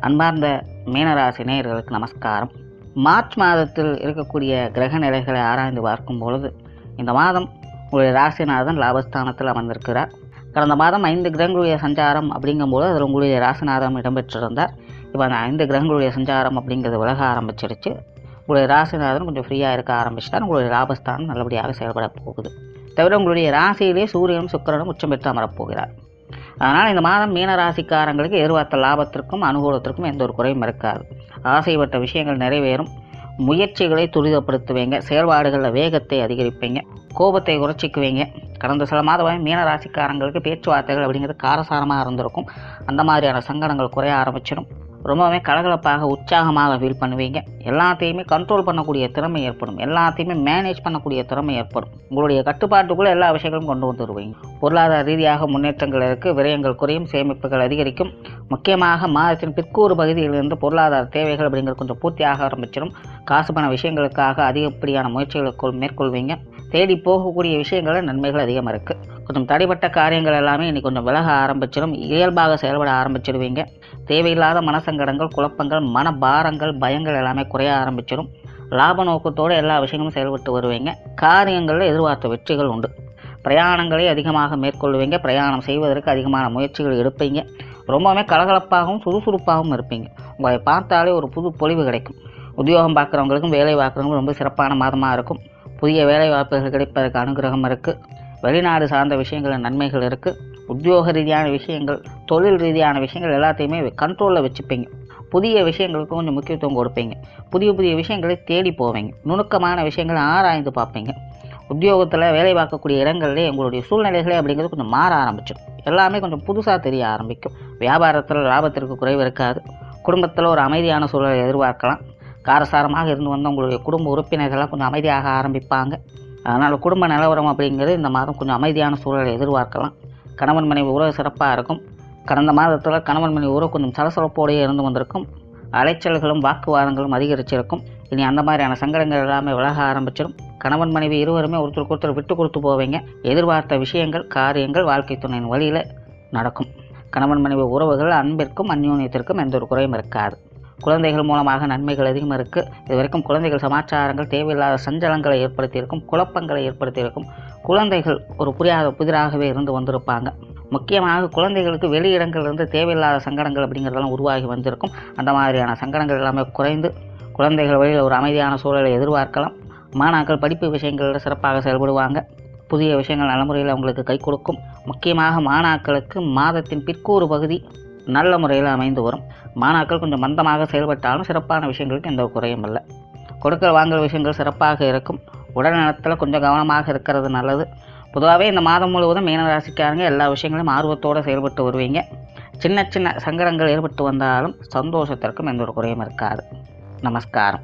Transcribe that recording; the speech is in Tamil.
அன்பார்ந்த மீனராசி நேயர்களுக்கு நமஸ்காரம். மார்ச் மாதத்தில் இருக்கக்கூடிய கிரக நிலைகளை ஆராய்ந்து பார்க்கும் பொழுது இந்த மாதம் உங்களுடைய ராசிநாதன் லாபஸ்தானத்தில் அமர்ந்திருக்கிறார். கடந்த மாதம் ஐந்து கிரகங்களுடைய சஞ்சாரம் அப்படிங்கும்போது அதில் உங்களுடைய ராசிநாதம் இடம்பெற்றிருந்தார். இப்போ அந்த ஐந்து கிரகங்களுடைய சஞ்சாரம் அப்படிங்கிறது விலக ஆரம்பிச்சிருச்சு. உங்களுடைய ராசிநாதன் கொஞ்சம் ஃப்ரீயாக இருக்க ஆரம்பிச்சிட்டார். உங்களுடைய லாபஸ்தானம் நல்லபடியாக செயல்பட போகுது. தவிர உங்களுடைய ராசியிலே சூரியனும் சுக்கிரனும் உச்சம் பெற்று அமரப்போகிறார் அதனால் இந்த மாதம் மீன ராசிக்காரங்களுக்கு எதிர்பார்த்த லாபத்திற்கும் அனுகூலத்திற்கும் எந்த ஒரு குறையும் இருக்காது. ஆசைப்பட்ட விஷயங்கள் நிறைவேறும். முயற்சிகளை துரிதப்படுத்துவீங்க. செயல்பாடுகளில் வேகத்தை அதிகரிப்பீங்க. கோபத்தை குறைச்சிக்குவீங்க. கடந்த சில மாதமாக மீன ராசிக்காரங்களுக்கு பேச்சுவார்த்தைகள் அப்படிங்கிறது காரசாரமாக இருந்திருக்கும். அந்த மாதிரியான சங்கடங்கள் குறைய ஆரம்பிச்சிடும். ரொம்பவே கலகலப்பாக உற்சாகமாக ஃபீல் பண்ணுவீங்க. எல்லாத்தையுமே கண்ட்ரோல் பண்ணக்கூடிய திறமை ஏற்படும். எல்லாத்தையுமே மேனேஜ் பண்ணக்கூடிய திறமை ஏற்படும். உங்களுடைய கட்டுப்பாட்டுக்குள்ளே எல்லா விஷயங்களும் கொண்டு வந்துடுவீங்க பொருளாதார ரீதியாக முன்னேற்றங்கள் இருக்குது விரயங்கள் குறையும் சேமிப்புகள் அதிகரிக்கும். முக்கியமாக மாதத்தின் பிற்கூறு பகுதியிலிருந்து பொருளாதார தேவைகள் அப்படிங்கிறது கொஞ்சம் பூர்த்தியாக ஆரம்பிச்சிடும். காசு பண விஷயங்களுக்காக அதிகப்படியான முயற்சிகளுக்குள் மேற்கொள்வீங்க. தேடி போகக்கூடிய விஷயங்களில் நன்மைகள் அதிகமாக இருக்குது கொஞ்சம் தடைப்பட்ட காரியங்கள் எல்லாமே இன்னைக்கு கொஞ்சம் விலக ஆரம்பிச்சிடும் இயல்பாக செயல்பட ஆரம்பிச்சிடுவீங்க தேவையில்லாத மனசங்கடங்கள் குழப்பங்கள் மனபாரங்கள் பயங்கள் எல்லாமே குறைய ஆரம்பிச்சிடும் லாப நோக்கத்தோடு எல்லா விஷயங்களும் செயல்பட்டு வருவீங்க. காரியங்களில் எதிர்பார்த்த வெற்றிகள் உண்டு. பிரயாணங்களை அதிகமாக மேற்கொள்வீங்க. பிரயாணம் செய்வதற்கு அதிகமான முயற்சிகள் எடுப்பீங்க. ரொம்பவுமே கலகலப்பாகவும் சுறுசுறுப்பாகவும் இருப்பீங்க. உங்களை பார்த்தாலே ஒரு புது பொலிவு கிடைக்கும். உத்தியோகம் பார்க்குறவங்களுக்கும் வேலை பார்க்குறவங்களுக்கும் ரொம்ப சிறப்பான மாதமாக இருக்கும். புதிய வேலை வாய்ப்புகள் கிடைப்பதற்கு அனுகிரகம் இருக்குது வெளிநாடு சார்ந்த விஷயங்களில் நன்மைகள் இருக்குது உத்தியோக ரீதியான விஷயங்கள் தொழில் ரீதியான விஷயங்கள் எல்லாத்தையுமே கண்ட்ரோலில் வச்சுப்பீங்க. புதிய விஷயங்களுக்கு கொஞ்சம் முக்கியத்துவம் கொடுப்பீங்க. புதிய புதிய விஷயங்களை தேடி போவீங்க. நுணுக்கமான விஷயங்களை ஆராய்ந்து பார்ப்பீங்க. உத்தியோகத்தில் வேலை பார்க்கக்கூடிய இடங்கள்லேயே உங்களுடைய சூழ்நிலைகளே அப்படிங்கிறது கொஞ்சம் மாற ஆரம்பிச்சிடும். எல்லாமே கொஞ்சம் புதுசாக தெரிய ஆரம்பிக்கும். வியாபாரத்தில் லாபத்திற்கு குறைவு இருக்காது. குடும்பத்தில் ஒரு அமைதியான சூழலை எதிர்பார்க்கலாம். காரசாரமாக இருந்து வந்த உங்களுடைய குடும்ப உறுப்பினர்கள்லாம் கொஞ்சம் அமைதியாக ஆரம்பிப்பாங்க. அதனால் குடும்ப நிலவரம் அப்படிங்கிறது இந்த மாதம் கொஞ்சம் அமைதியான சூழலை எதிர்பார்க்கலாம். கணவன் மனைவி உறவு சிறப்பாக இருக்கும். கடந்த மாதத்தில் கணவன் மனைவி உறவு கொஞ்சம் சலசலப்போடையே இருந்து வந்திருக்கும். அலைச்சல்களும் வாக்குவாதங்களும் அதிகரிச்சிருக்கும். இனி அந்த மாதிரியான சங்கடங்கள் எல்லாமே விலக ஆரம்பிச்சிடும் கணவன் மனைவி இருவருமே ஒருத்தருக்கு ஒருத்தர் விட்டு கொடுத்து போவீங்க. எதிர்பார்த்த விஷயங்கள் காரியங்கள் வாழ்க்கை துணையின் வழியில் நடக்கும். கணவன் மனைவி உறவுகள் அன்பிற்கும் அந்யோன்யத்திற்கும் எந்த ஒரு குறையும் இருக்காது. குழந்தைகள் மூலமாக நன்மைகள் அதிகம் இருக்குது இது வரைக்கும் குழந்தைகள் சமாச்சாரங்கள் தேவையில்லாத சஞ்சலங்களை ஏற்படுத்தியிருக்கும் குழப்பங்களை ஏற்படுத்தியிருக்கும். குழந்தைகள் ஒரு புரியாத புதிராகவே இருந்து வந்திருப்பாங்க. முக்கியமாக குழந்தைகளுக்கு வெளியிடங்கள்லேருந்து தேவையில்லாத சங்கடங்கள் அப்படிங்கிறதெல்லாம் உருவாகி வந்திருக்கும். அந்த மாதிரியான சங்கடங்கள் எல்லாமே குறைந்து குழந்தைகள் வழியில் ஒரு அமைதியான சூழலை எதிர்பார்க்கலாம். மாணாக்கள் படிப்பு விஷயங்களில் சிறப்பாக செயல்படுவாங்க. புதிய விஷயங்கள் நலமுறையில் அவங்களுக்கு கை கொடுக்கும். முக்கியமாக மாணாக்களுக்கு மாதத்தின் பிற்கூறு பகுதி நல்ல முறையில் அமைந்து வரும். மாணாக்கள் கொஞ்சம் மந்தமாக செயல்பட்டாலும் சிறப்பான விஷயங்களுக்கு எந்த ஒரு குறையும் இல்லை. கொடுக்கல் வாங்கல் விஷயங்கள் சிறப்பாக இருக்கும். உடல்நலத்தில் கொஞ்சம் கவனமாக இருக்கிறது நல்லது. பொதுவாகவே இந்த மாதம் முழுவதும் மீனராசிக்காரங்க எல்லா விஷயங்களையும் ஆர்வத்தோடு செயல்பட்டு வருவீங்க. சின்ன சின்ன சங்கடங்கள் ஏற்பட்டு வந்தாலும் சந்தோஷத்திற்கும் எந்த ஒரு குறையும் இருக்காது. நமஸ்காரம்.